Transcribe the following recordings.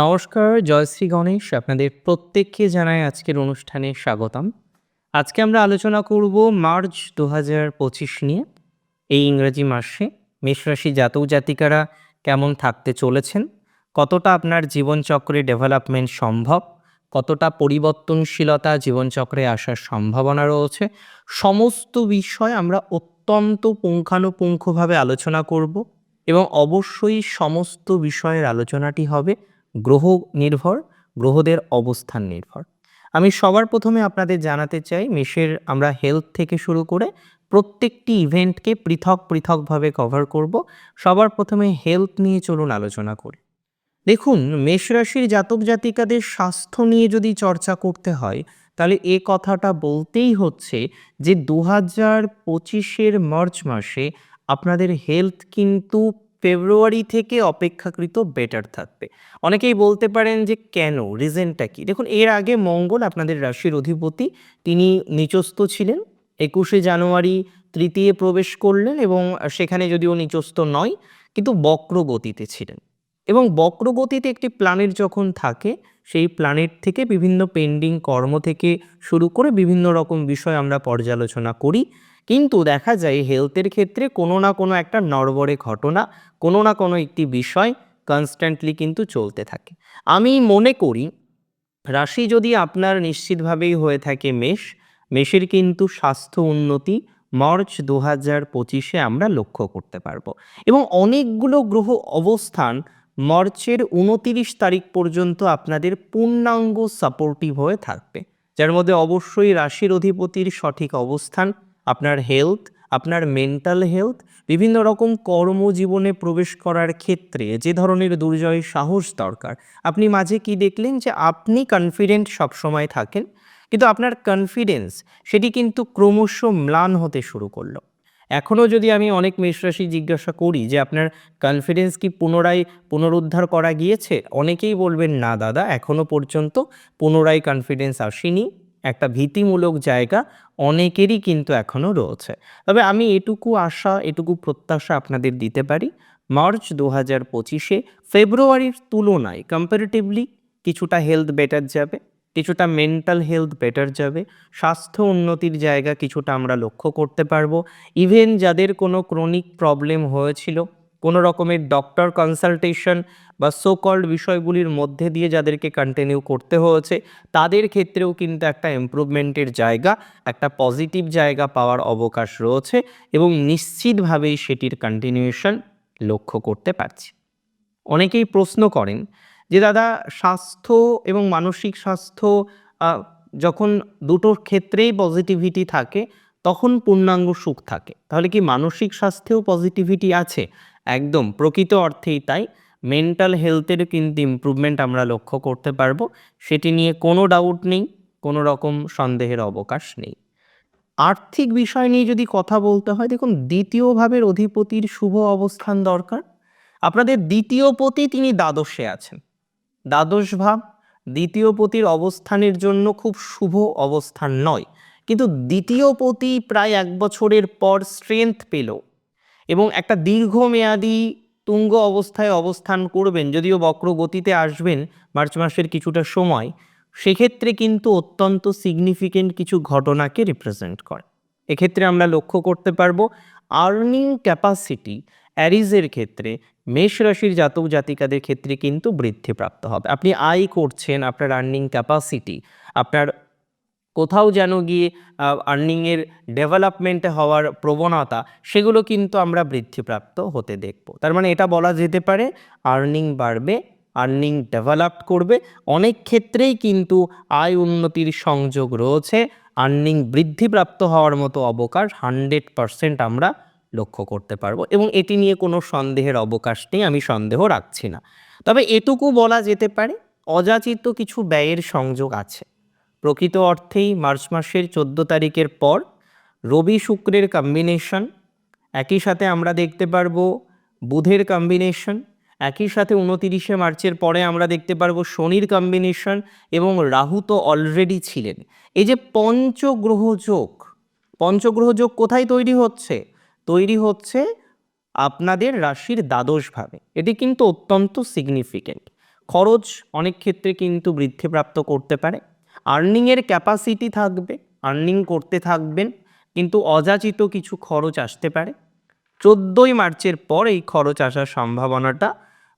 নমস্কার জয়শ্রী গণেশ। আপনাদের প্রত্যেককে জানাই আজকের অনুষ্ঠানে স্বাগতম। আজকে আমরা আলোচনা করব মার্চ দু হাজার পঁচিশ নিয়ে, এই ইংরেজি মাসে। মেষরাশি জাতক জাতিকারা কেমন থাকতে চলেছেন? কতটা আপনার জীবনচক্রে ডেভেলপমেন্ট সম্ভব? কতটা পরিবর্তনশীলতা জীবনচক্রে আসার সম্ভাবনা রয়েছে? সমস্ত বিষয় আমরা অত্যন্ত পুঙ্খানুপুঙ্খভাবে আলোচনা করব এবং অবশ্যই সমস্ত বিষয়ের আলোচনাটি হবে গ্রহ নির্ভর গ্রহদের অবস্থান নির্ভর। আমি সবার প্রথমে আপনাদের জানাতে চাই মেষের আমরা হেলথ থেকে শুরু করে প্রত্যেকটি ইভেন্টকে পৃথক পৃথকভাবে কভার করব। সবার প্রথমে হেলথ নিয়ে চলুন আলোচনা করি। দেখুন, মেষ রাশির জাতক জাতিকাদের স্বাস্থ্য নিয়ে যদি চর্চা করতে হয়, তাহলে এ কথাটা বলতেই হচ্ছে যে দু হাজার পঁচিশের মার্চ মাসে আপনাদের হেলথ কিন্তু ফেব্রুয়ারি থেকে অপেক্ষাকৃত বেটার থাকবে। অনেকেই বলতে পারেন যে, কেন? রিজনটা কি? দেখুন, এর আগে মঙ্গল আপনাদের রাশির অধিপতি, তিনি নিচস্থ ছিলেন, একুশে জানুয়ারি তৃতীয় প্রবেশ করলেন এবং সেখানে যদিও নিচস্থ নয়, কিন্তু বক্রগতিতে ছিলেন। এবং বক্রগতিতে একটি প্ল্যানেট যখন থাকে, সেই প্ল্যানেট থেকে বিভিন্ন পেন্ডিং কর্ম থেকে শুরু করে বিভিন্ন রকম বিষয় আমরা পর্যালোচনা করি। কিন্তু দেখা যায় হেলথের ক্ষেত্রে কোনো না কোনো একটা নড়বড়ে ঘটনা, কোনো না কোনো একটি বিষয় কনস্ট্যান্টলি কিন্তু চলতে থাকে। আমি মনে করি, রাশি যদি আপনার নিশ্চিতভাবেই হয়ে থাকে মেষ, মেষের কিন্তু স্বাস্থ্য উন্নতি মার্চ দু হাজার পঁচিশে আমরা লক্ষ্য করতে পারব। এবং অনেকগুলো গ্রহ অবস্থান মার্চের উনতিরিশ তারিখ পর্যন্ত আপনাদের পূর্ণাঙ্গ সাপোর্টিভ হয়ে থাকবে। যার মধ্যে অবশ্যই রাশির অধিপতির সঠিক অবস্থান আপনার হেলথ আপনার মেন্টাল হেলথ বিভিন্ন রকম কর্মজীবনে প্রবেশ করার ক্ষেত্রে যে ধরনের দুর্জয় সাহস দরকার। আপনি মাঝে কি দেখলেন যে আপনি কনফিডেন্ট সবসময় থাকেন, কিন্তু আপনার কনফিডেন্স সেটি কিন্তু ক্রমশ ম্লান হতে শুরু করল। এখনও যদি আমি অনেক মেষরাশি জিজ্ঞাসা করি যে আপনার কনফিডেন্স কি পুনরায় পুনরুদ্ধার করা গিয়েছে, অনেকেই বলবেন, না দাদা এখনও পর্যন্ত পুনরায় কনফিডেন্স আসেনি। একটা ভীতিমূলক জায়গা অনেকেরই কিন্তু এখনও রয়েছে। তবে আমি এটুকু আশা, এটুকু প্রত্যাশা আপনাদের দিতে পারি, মার্চ দু হাজার পঁচিশে ফেব্রুয়ারির তুলনায় কম্পারেটিভলি কিছুটা হেলথ বেটার যাবে, কিছুটা মেন্টাল হেলথ বেটার যাবে, স্বাস্থ্য উন্নতির জায়গা কিছুটা আমরা লক্ষ্য করতে পারব। ইভেন যাদের কোনো ক্রনিক প্রবলেম হয়েছিল কোনো রকমের ডক্টর কনসালটেশন বা সো কল্ড বিষয়গুলির মধ্যে দিয়ে যাদেরকে কন্টিনিউ করতে হয়েছে, তাদের ক্ষেত্রেও কিন্তু একটা ইম্প্রুভমেন্টের জায়গা, একটা পজিটিভ জায়গা পাওয়ার অবকাশ রয়েছে এবং নিশ্চিতভাবেই সেটির কন্টিনিউশন লক্ষ্য করতে পারছি। অনেকেই প্রশ্ন করেন যে, দাদা, স্বাস্থ্য এবং মানসিক স্বাস্থ্য যখন দুটোর ক্ষেত্রেই পজিটিভিটি থাকে, তখন পূর্ণাঙ্গ সুখ থাকে। তাহলে কি মানসিক স্বাস্থ্যেও পজিটিভিটি আছে? একদম, প্রকৃত অর্থেই তাই। মেন্টাল হেলথের কিন্তু ইমপ্রুভমেন্ট আমরা লক্ষ্য করতে পারব। সেটি নিয়ে কোনো ডাউট নেই, কোনো রকম সন্দেহের অবকাশ নেই। আর্থিক বিষয় নিয়ে যদি কথা বলতে হয়, দেখুন, দ্বিতীয় ভাবের অধিপতির শুভ অবস্থান দরকার। আপনাদের দ্বিতীয় পতি তিনি দ্বাদশে আছেন। দ্বাদশ ভাব, দ্বিতীয় পতির অবস্থানের জন্য খুব শুভ অবস্থান নয়। কিন্তু দ্বিতীয় পতি প্রায় এক বছরের পর স্ট্রেংথ পেল। এবং একটা দীর্ঘমেয়াদী তুঙ্গ অবস্থায় অবস্থান করবেন, যদিও বক্র গতিতে আসবেন মার্চ মাসের কিছুটা সময়, সেক্ষেত্রে কিন্তু অত্যন্ত সিগনিফিকেন্ট কিছু ঘটনাকে রিপ্রেজেন্ট করে। এক্ষেত্রে আমরা লক্ষ্য করতে পারব আর্নিং ক্যাপাসিটি অ্যারিজের ক্ষেত্রে মেষ রাশির জাতক জাতিকাদের ক্ষেত্রে কিন্তু বৃদ্ধিপ্রাপ্ত হবে। আপনি আয় করছেন, আপনার আর্নিং ক্যাপাসিটি আপনার কোথাও যেন গিয়ে আর্নিংয়ের ডেভেলপমেন্টে হওয়ার প্রবণতা, সেগুলো কিন্তু আমরা বৃদ্ধিপ্রাপ্ত হতে দেখব। তার মানে এটা বলা যেতে পারে আর্নিং বাড়বে আর্নিং ডেভেলপ করবে। অনেক ক্ষেত্রেই কিন্তু আয় উন্নতির সংযোগ রয়েছে আর্নিং বৃদ্ধিপ্রাপ্ত হওয়ার মতো অবকাশ হান্ড্রেড পারসেন্ট আমরা লক্ষ্য করতে পারব এবং এটি নিয়ে কোনো সন্দেহের অবকাশ নেই, আমি সন্দেহ রাখছি না। তবে এটুকু বলা যেতে পারে, অযাচিত কিছু ব্যয়ের সংযোগ আছে। প্রকৃত অর্থেই মার্চ মাসের চোদ্দ তারিখের পর রবি শুক্রের কম্বিনেশন একই সাথে আমরা দেখতে পারব বুধের কম্বিনেশন একই সাথে উনতিরিশে মার্চের পরে আমরা দেখতে পারব শনির কম্বিনেশন এবং রাহু তো অলরেডি ছিলেন। এই যে পঞ্চগ্রহ যোগ পঞ্চগ্রহ যোগ কোথায় তৈরি হচ্ছে? তৈরি হচ্ছে আপনাদের রাশির দ্বাদশভাবে। এটি কিন্তু অত্যন্ত সিগনিফিকেন্ট খরচ অনেক ক্ষেত্রে কিন্তু বৃদ্ধিপ্রাপ্ত করতে পারে। আর্নিংয়ের ক্যাপাসিটি থাকবে, আর্নিং করতে থাকবেন, কিন্তু অযাচিত কিছু খরচ আসতে পারে। চোদ্দোই মার্চের পর এই খরচ আসার সম্ভাবনাটা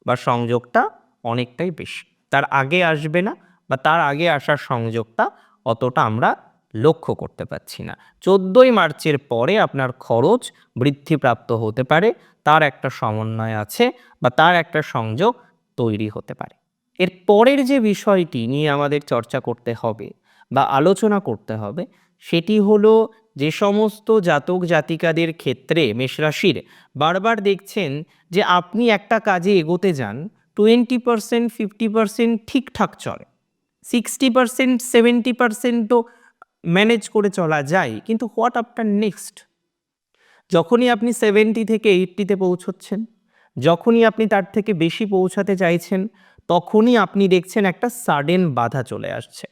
বা সংযোগটা অনেকটাই বেশি। তার আগে আসবে না বা তার আগে আসার সংযোগটা অতটা আমরা লক্ষ্য করতে পারছি না। চোদ্দোই মার্চের পরে আপনার খরচ বৃদ্ধিপ্রাপ্ত হতে পারে, তার একটা সমন্বয় আছে বা তার একটা সংযোগ তৈরি হতে পারে। এর পরের যে বিষয়টি নিয়ে আমাদের চর্চা করতে হবে বা আলোচনা করতে হবে, সেটি হলো যে সমস্ত জাতক জাতিকাদের ক্ষেত্রে মেষরাশির বারবার দেখছেন যে আপনি একটা কাজে এগোতে যান, টোয়েন্টি পারসেন্ট, ফিফটি পারসেন্ট ঠিকঠাক চলে। সিক্সটি পারসেন্ট, সেভেন্টি পারসেন্টও ম্যানেজ করে চলা যায়, কিন্তু হোয়াট আফটার নেক্সট? যখনই আপনি সেভেন্টি থেকে এইটটিতে পৌঁছচ্ছেন, যখনই আপনি তার থেকে বেশি পৌঁছাতে চাইছেন তখনই আপনি দেখছেন একটা সাডেন বাধা চলে আসছে।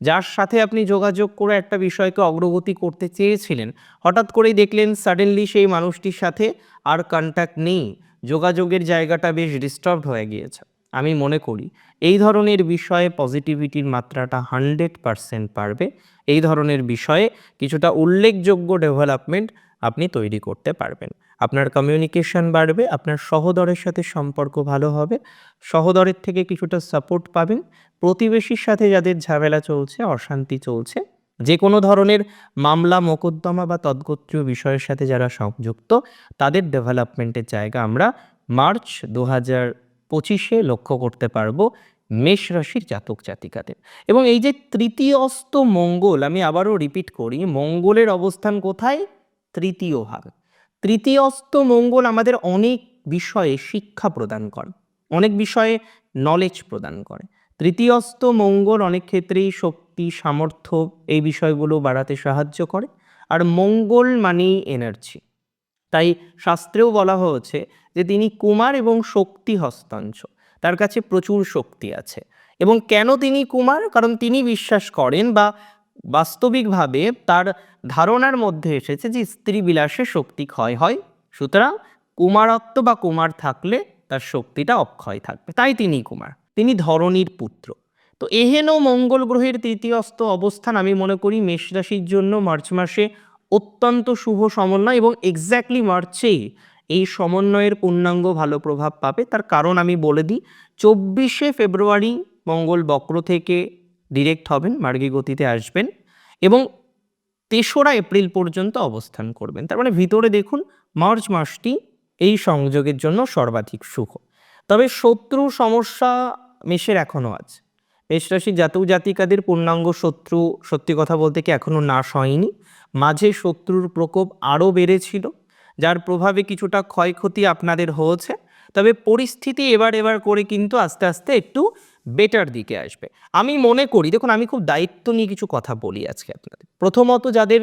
যার সাথে আপনি যোগাযোগ করে একটা বিষয়কে অগ্রগতি করতে চেয়েছিলেন, হঠাৎ করেই দেখলেন সাডেনলি সেই মানুষটির সাথে আর কন্ট্যাক্ট নেই, যোগাযোগের জায়গাটা বেশ ডিস্টার্ব হয়ে গিয়েছে। আমি মনে করি, এই ধরনের বিষয়ে পজিটিভিটির মাত্রাটা হান্ড্রেড পারসেন্ট পারবে। এই ধরনের বিষয়ে কিছুটা উল্লেখযোগ্য ডেভেলপমেন্ট আপনি তৈরি করতে পারবেন। আপনার কমিউনিকেশন বাড়বে, আপনার সহদরের সাথে সম্পর্ক ভালো হবে, সহদরের থেকে কিছুটা সাপোর্ট পাবেন, প্রতিবেশীর সাথে যাদের ঝামেলা চলছে, অশান্তি চলছে যে কোনো ধরনের মামলা, মোকদ্দমা বা তদ্গোত্রীয় বিষয়ের সাথে যারা সংযুক্ত, তাদের ডেভেলপমেন্টের জায়গা আমরা মার্চ দু হাজার পঁচিশে লক্ষ্য করতে পারব মেষ রাশির জাতক জাতিকাদের। এবং এই যে তৃতীয়স্ত মঙ্গল, আমি আবারও রিপিট করি, মঙ্গলের অবস্থান কোথায়? তৃতীয় ভাগ। তৃতীয়স্ত মঙ্গল আমাদের অনেক বিষয়ে শিক্ষা প্রদান করে, অনেক বিষয়ে নলেজ প্রদান করে। তৃতীয়স্ত মঙ্গল অনেক ক্ষেত্রেই শক্তি, সামর্থ্য এই বিষয়গুলো বাড়াতে সাহায্য করে। আর মঙ্গল মানেই এনার্জি তাই শাস্ত্রেও বলা হয়েছে যে তিনি কুমার এবং শক্তি হস্তাংশ তার কাছে প্রচুর শক্তি আছে। এবং কেন তিনি কুমার? কারণ তিনি বিশ্বাস করেন বা বাস্তবিকভাবে তার ধারণার মধ্যে এসেছে যে স্ত্রী বিলাসে শক্তি ক্ষয় হয়। সুতরাং কুমারত্ব বা কুমার থাকলে তার শক্তিটা অক্ষয় থাকবে। তাই তিনি কুমার, তিনি ধরণীর পুত্র। তো এহেন মঙ্গল গ্রহের তৃতীয়স্ত অবস্থান আমি মনে করি মেষ রাশির জন্য মার্চ মাসে অত্যন্ত শুভ সমন্বয় এবং এক্স্যাক্টলি মার্চেই এই সমন্বয়ের পূর্ণাঙ্গ ভালো প্রভাব পাবে। তার কারণ আমি বলে দিই, চব্বিশে ফেব্রুয়ারি মঙ্গল বক্র থেকে ডিরেক্ট হবেন, মার্গী গতিতে আসবেন এবং তেসরা এপ্রিল পর্যন্ত অবস্থান করবেন। তার মানে ভিতরে দেখুন, মার্চ মাসটি এই সংযোগের জন্য সর্বাধিক শুভ। তবে শত্রু সমস্যা মেষের এখনও আছে। মেষ রাশির জাতক জাতিকাদের পূর্ণাঙ্গ শত্রু, সত্যি কথা বলতে কি এখনও নাশ হয়নি। মাঝে শত্রুর প্রকোপ আরও বেড়েছিল, যার প্রভাবে কিছুটা ক্ষয়ক্ষতি আপনাদের হয়েছে। তবে পরিস্থিতি এবার এবার করে কিন্তু আস্তে আস্তে একটু বেটার দিকে আসবে। আমি মনে করি, দেখুন, আমি খুব দায়িত্ব নিয়ে কিছু কথা বলি আজকে আপনাদের। প্রথমত যাদের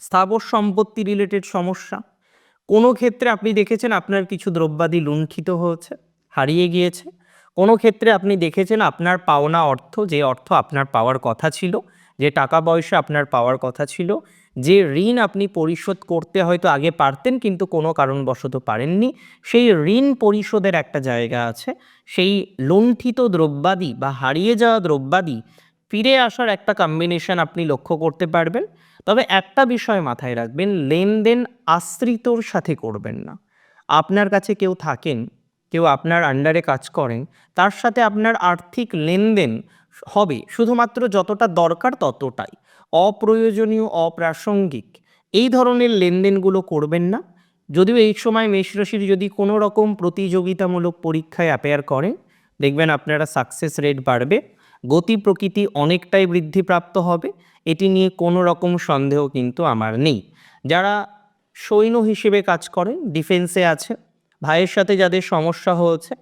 স্থাবর সম্পত্তি রিলেটেড সমস্যা, কোনো ক্ষেত্রে আপনি দেখেছেন আপনার কিছু দ্রব্যাদি লুণ্ঠিত হয়েছে, হারিয়ে গিয়েছে? কোনো ক্ষেত্রে আপনি দেখেছেন আপনার পাওনা অর্থ, যে অর্থ আপনার পাওয়ার কথা ছিল যে টাকা পয়সা আপনার পাওয়ার কথা ছিল, যে ঋণ আপনি পরিশোধ করতে হয়তো আগে পারতেন কিন্তু কোনো কারণবশত পারেননি, সেই ঋণ পরিশোধের একটা জায়গা আছে, সেই লুণ্ঠিত দ্রব্যাদি বা হারিয়ে যাওয়া দ্রব্যাদি ফিরে আসার একটা কম্বিনেশন আপনি লক্ষ্য করতে পারবেন। তবে একটা বিষয় মাথায় রাখবেন, লেনদেন আশ্রিতর সাথে করবেন না। আপনার কাছে কেউ থাকেন, কেউ আপনার আন্ডারে কাজ করেন, তার সাথে আপনার আর্থিক লেনদেন হবে। শুধুমাত্র যতটা দরকার ততটাই। অপ্রয়োজনীয়, অপ্রাসঙ্গিক। এই ধরনের লেনদেনগুলো করবেন না। যদিও এই সময় মেষ রাশির যদি কোনো রকম প্রতিযোগিতামূলক পরীক্ষায় অ্যাপেয়ার করেন, দেখবেন আপনারা সাকসেস রেট বাড়বে। গতি প্রকৃতি অনেকটাই বৃদ্ধিপ্রাপ্ত হবে। এটি নিয়ে কোনো রকম সন্দেহ কিন্তু আমার নেই। যারা সৈন্য হিসেবে কাজ করেন ডিফেন্সে আছে, ভাইয়ের সাথে যাদের সমস্যা হয়েছে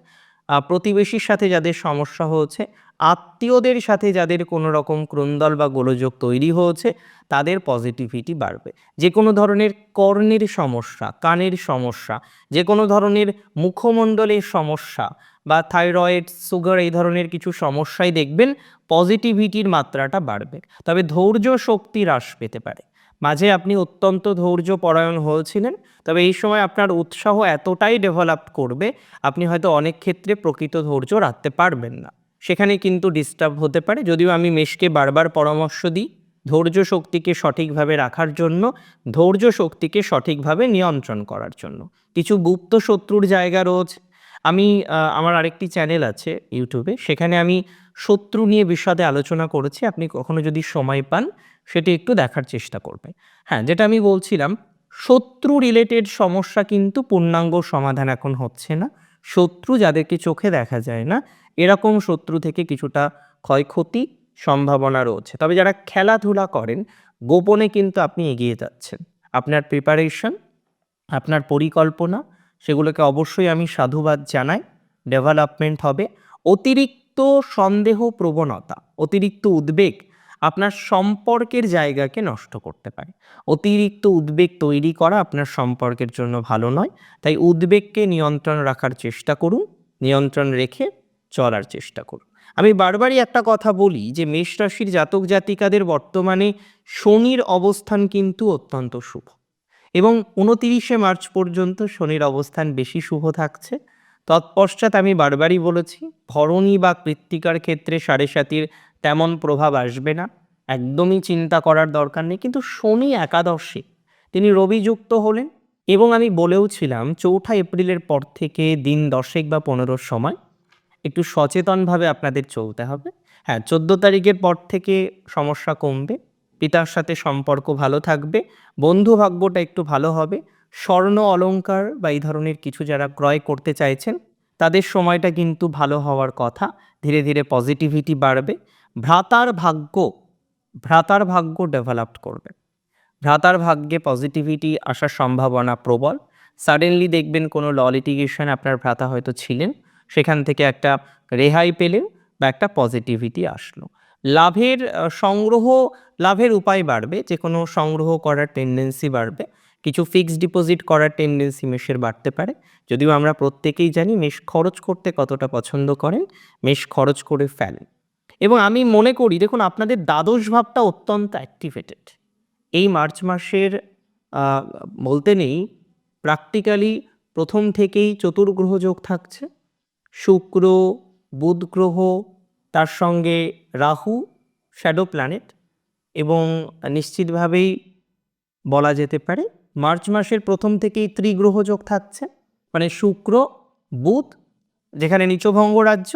প্রতিবেশীর সাথে যাদের সমস্যা হয়েছে আত্মীয়দের সাথে যাদের কোনো রকম ক্রন্দল বা গোলযোগ তৈরি হয়েছে, তাদের পজিটিভিটি বাড়বে। যে কোনো ধরনের কর্ণের সমস্যা, কানের সমস্যা যে কোনো ধরনের মুখমণ্ডলের সমস্যা বা থাইরয়েড সুগার এই ধরনের কিছু সমস্যায় দেখবেন পজিটিভিটির মাত্রাটা বাড়বে। তবে ধৈর্য শক্তি হ্রাস পেতে পারে। মাঝে আপনি অত্যন্ত ধৈর্য পরায়ণ হয়েছিলেন, তবে এই সময় আপনার উৎসাহ এতটাই ডেভেলপ করবে, আপনি হয়তো অনেক ক্ষেত্রে প্রকৃত ধৈর্য রাখতে পারবেন না। সেখানে কিন্তু ডিস্টার্ব হতে পারে। যদিও আমি মেশকে বারবার পরামর্শ দিই ধৈর্য শক্তিকে সঠিকভাবে রাখার জন্য, ধৈর্য শক্তিকে সঠিকভাবে নিয়ন্ত্রণ করার জন্য। কিছু গুপ্ত শত্রুর জায়গা রোজ। আমি আমার আরেকটি চ্যানেল আছে ইউটিউবে সেখানে আমি শত্রু নিয়ে বিশদে আলোচনা করেছি। আপনি কখনো যদি সময় পান, সেটি একটু দেখার চেষ্টা করবেন। হ্যাঁ যেটা আমি বলছিলাম, শত্রু রিলেটেড সমস্যা কিন্তু পূর্ণাঙ্গ সমাধান এখন হচ্ছে না। শত্রু যাদেরকে চোখে দেখা যায় না এরকম শত্রু থেকে কিছুটা ক্ষয়ক্ষতি সম্ভাবনা রয়েছে। তবে যারা খেলাধুলা করেন, গোপনে কিন্তু আপনি এগিয়ে যাচ্ছেন। আপনার প্রিপারেশন আপনার পরিকল্পনা, সেগুলোকে অবশ্যই আমি সাধুবাদ জানাই। ডেভেলপমেন্ট হবে। অতিরিক্ত সন্দেহ প্রবণতা অতিরিক্ত উদ্বেগ আপনার সম্পর্কের জায়গাকে নষ্ট করতে পারে। অতিরিক্ত উদ্বেগ তৈরি করা আপনার সম্পর্কের জন্য ভালো নয়। তাই উদ্বেগকে নিয়ন্ত্রণ রাখার চেষ্টা করুন। নিয়ন্ত্রণ রেখে চলার চেষ্টা করুন। আমি বারবারই একটা কথা বলি যে মেষ রাশির জাতক জাতিকাদের বর্তমানে শনির অবস্থান কিন্তু অত্যন্ত শুভ। এবং উনতিরিশে মার্চ পর্যন্ত শনির অবস্থান বেশি শুভ থাকছে। তৎপশ্চাৎ আমি বারবারই বলেছি, ভরণী বা কৃত্তিকার ক্ষেত্রে সাড়ে সাতির তেমন প্রভাব আসবে না। একদমই চিন্তা করার দরকার নেই। কিন্তু শনি একাদশে তিনি রবিযুক্ত হলেন এবং আমি বলেও ছিলাম চৌঠা এপ্রিলের পর থেকে দিন দশেক বা পনেরোর সময় একটু সচেতনভাবে আপনাদের চলতে হবে। হ্যাঁ চোদ্দ তারিখের পর থেকে সমস্যা কমবে, পিতার সাথে সম্পর্ক ভালো থাকবে, বন্ধু ভাগ্যটা একটু ভালো হবে, স্বর্ণ, অলংকার বা এই ধরনের কিছু যারা ক্রয় করতে চাইছেন, তাদের সময়টা কিন্তু ভালো হওয়ার কথা, ধীরে ধীরে পজিটিভিটি বাড়বে। ভ্রাতার ভাগ্য ভ্রাতার ভাগ্য ডেভেলপড করবে। ভ্রাতার ভাগ্যে পজিটিভিটি আসার সম্ভাবনা প্রবল। সাডেনলি দেখবেন কোনো ল লিটিগেশন আপনার ভ্রাতা হয়তো ছিলেন। সেখান থেকে একটা রেহাই পেলে বা একটা পজিটিভিটি আসলো। লাভের সংগ্রহ, লাভের উপায় বাড়বে যে কোনো সংগ্রহ করার টেন্ডেন্সি বাড়বে। কিছু ফিক্সড ডিপোজিট করার টেন্ডেন্সি মেষের বাড়তে পারে। যদিও আমরা প্রত্যেকেই জানি মেষ খরচ করতে কতটা পছন্দ করেন, মেষ খরচ করে ফেলেন। এবং আমি মনে করি, দেখুন, আপনাদের দ্বাদশ ভাবটা অত্যন্ত অ্যাক্টিভেটেড এই মার্চ মাসের বলতে নেই প্র্যাকটিক্যালি প্রথম থেকেই চতুর্গ্রহ যোগ থাকছে। শুক্র, বুধ গ্রহ, তার সঙ্গে রাহু শ্যাডো প্ল্যানেট এবং নিশ্চিতভাবেই বলা যেতে পারে মার্চ মাসের প্রথম থেকেই ত্রিগ্রহ যোগ থাকছে। মানে শুক্র, বুধ যেখানে নিচভঙ্গ রাজ্য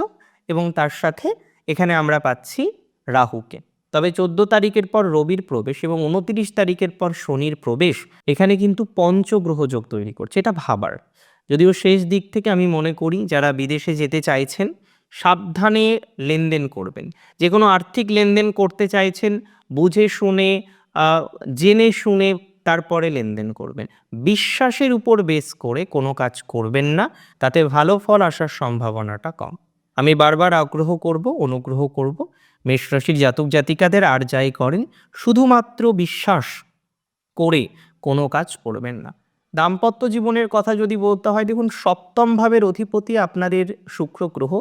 এবং তার সাথে এখানে আমরা পাচ্ছি রাহুকে। তবে চোদ্দ তারিখের পর রবির প্রবেশ এবং উনতিরিশ তারিখের পর শনির প্রবেশ এখানে কিন্তু পঞ্চগ্রহ যোগ তৈরি করছে, এটা ভাবার। যদিও শেষ দিক থেকে আমি মনে করি যারা বিদেশে যেতে চাইছেন, সাবধানে লেনদেন করবেন। যে কোনো আর্থিক লেনদেন করতে চাইছেন, বুঝে শুনে জেনে শুনে তারপরে লেনদেন করবেন। বিশ্বাসের উপর বেস করে কোনো কাজ করবেন না, তাতে ভালো ফল আসার সম্ভাবনাটা কম। আমি বারবার আগ্রহ করব, অনুগ্রহ করব মেষ রাশির জাতক জাতিকাদের আর যাই করেন, শুধুমাত্র বিশ্বাস করে কোনো কাজ করবেন না। দাম্পত্য জীবনের কথা যদি বলতে হয়, দেখুন, সপ্তম ভাবের অধিপতি আপনাদের শুক্র গ্রহ।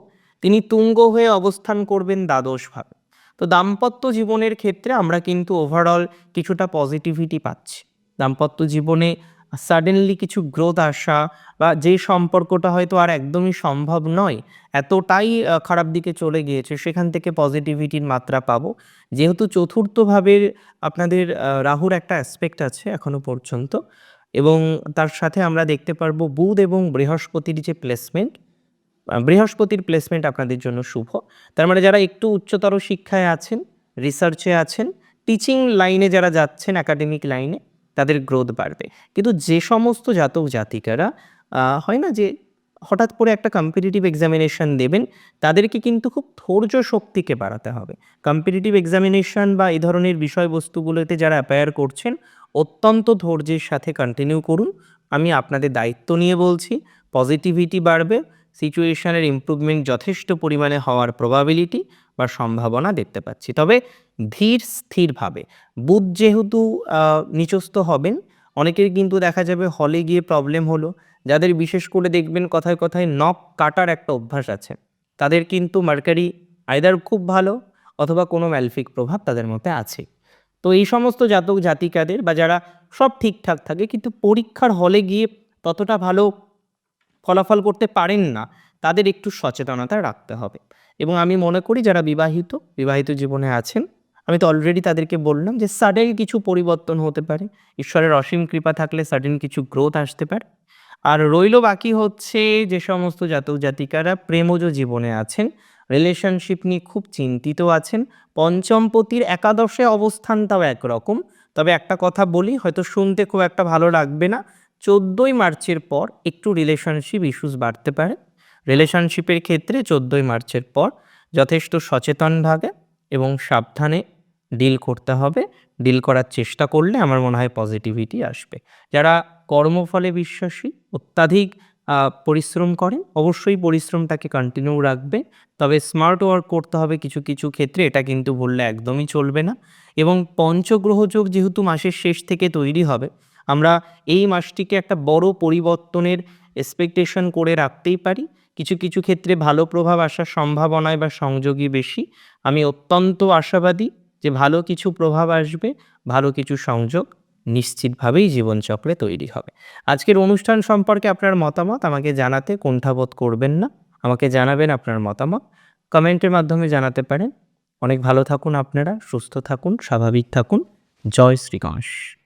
তিনি তুঙ্গ হয়ে অবস্থান করবেন দ্বাদশ ভাবে। তো দাম্পত্য জীবনের ক্ষেত্রে আমরা কিন্তু ওভারঅল কিছুটা পজিটিভিটি পাচ্ছি। দাম্পত্য জীবনে সাডেনলি কিছু গ্রোথ আসা বা যে সম্পর্কটা হয়তো আর একদমই সম্ভব নয়, এতটাই খারাপ দিকে চলে গিয়েছে, সেখান থেকে পজিটিভিটির মাত্রা পাবো। যেহেতু চতুর্থ ভাবের আপনাদের রাহুর একটা অ্যাসপেক্ট আছে এখনও পর্যন্ত। এবং তার সাথে আমরা দেখতে পারব বুধ এবং বৃহস্পতির যে প্লেসমেন্ট বৃহস্পতির প্লেসমেন্ট আপনাদের জন্য শুভ। তার মানে যারা একটু উচ্চতর শিক্ষায় আছেন রিসার্চে আছেন টিচিং লাইনে যারা যাচ্ছেন একাডেমিক লাইনে তাদের গ্রোথ বাড়বে। কিন্তু যে সমস্ত জাতক জাতিকারা হয় না যে হঠাৎ করে একটা কম্পিটিটিভ এক্সামিনেশন দেবেন, তাদেরকে কিন্তু খুব ধৈর্য শক্তিকে বাড়াতে হবে। কম্পিটিটিভ এক্সামিনেশন বা এই ধরনের বিষয়বস্তুগুলোতে যারা অ্যাপায়ার করছেন অত্যন্ত ধৈর্যের সাথে কন্টিনিউ করুন। আমি আপনাদের দায়িত্ব নিয়ে বলছি পজিটিভিটি বাড়বে সিচুয়েশনের ইমপ্রুভমেন্ট যথেষ্ট পরিমাণে হওয়ার প্রবাবিলিটি বা সম্ভাবনা দেখতে পাচ্ছি। তবে ধীর স্থিরভাবে বুধ যেহেতু আহ, নিচস্থ হবেন অনেকের কিন্তু দেখা যাবে হলে গিয়ে প্রবলেম হলো। যাদের বিশেষ করে দেখবেন কথায় কথায় নখ কাটার একটা অভ্যাস আছে তাদের কিন্তু মার্কারি আইদার খুব ভালো অথবা কোনো ম্যালফিক প্রভাব তাদের মধ্যে আছে। তো এই সমস্ত জাতক জাতিকাদের বা যারা সব ঠিকঠাক থাকে কিন্তু পরীক্ষার হলে গিয়ে ততটা ভালো ফলাফল করতে পারেন না, তাদের একটু সচেতনতা রাখতে হবে। এবং আমি মনে করি যারা বিবাহিত বিবাহিত জীবনে আছেন, আমি তো অলরেডি তাদেরকে বললাম যে সাডেন কিছু পরিবর্তন হতে পারে। ঈশ্বরের অসীম কৃপা থাকলে সাডেন কিছু গ্রোথ আসতে পারে। আর রইল বাকি হচ্ছে যে সমস্ত জাতক জাতিকারা প্রেমজ জীবনে আছেন রিলেশনশিপ নিয়ে খুব চিন্তিত আছেন। পঞ্চমপতির একাদশে অবস্থানটাও একরকম। তবে একটা কথা বলি, হয়তো শুনতে খুব একটা ভালো লাগবে না। চোদ্দোই মার্চের পর একটু রিলেশনশিপ ইস্যুস বাড়তে পারে। রিলেশনশিপের ক্ষেত্রে চোদ্দোই মার্চের পর যথেষ্ট সচেতনভাবে এবং সাবধানে ডিল করতে হবে। ডিল করার চেষ্টা করলে আমার মনে হয় পজিটিভিটি আসবে। যারা কর্মফলে বিশ্বাসী, অত্যাধিক পরিশ্রম করেন। অবশ্যই পরিশ্রমটাকে কন্টিনিউ রাখবে তবে স্মার্ট ওয়ার্ক করতে হবে কিছু কিছু ক্ষেত্রে, এটা কিন্তু বললে একদমই চলবে না। এবং পঞ্চগ্রহযোগ যেহেতু মাসের শেষ থেকে তৈরি হবে, আমরা এই মাসটিকে একটা বড় পরিবর্তনের এক্সপেকটেশন করে রাখতেই পারি। কিছু কিছু ক্ষেত্রে ভালো প্রভাব আসার সম্ভাবনায় বা সংযোগই বেশি। আমি অত্যন্ত আশাবাদী যে ভালো কিছু প্রভাব আসবে, ভালো কিছু সংযোগ। নিশ্চিতভাবেই জীবনচক্রে তৈরি হবে। আজকের অনুষ্ঠান সম্পর্কে আপনার মতামত আমাকে জানাতে কুণ্ঠাবোধ করবেন না। আমাকে জানাবেন আপনার মতামত। কমেন্টের মাধ্যমে জানাতে পারেন। অনেক ভালো থাকুন আপনারা, সুস্থ থাকুন, স্বাভাবিক থাকুন। জয় শ্রী গণেশ।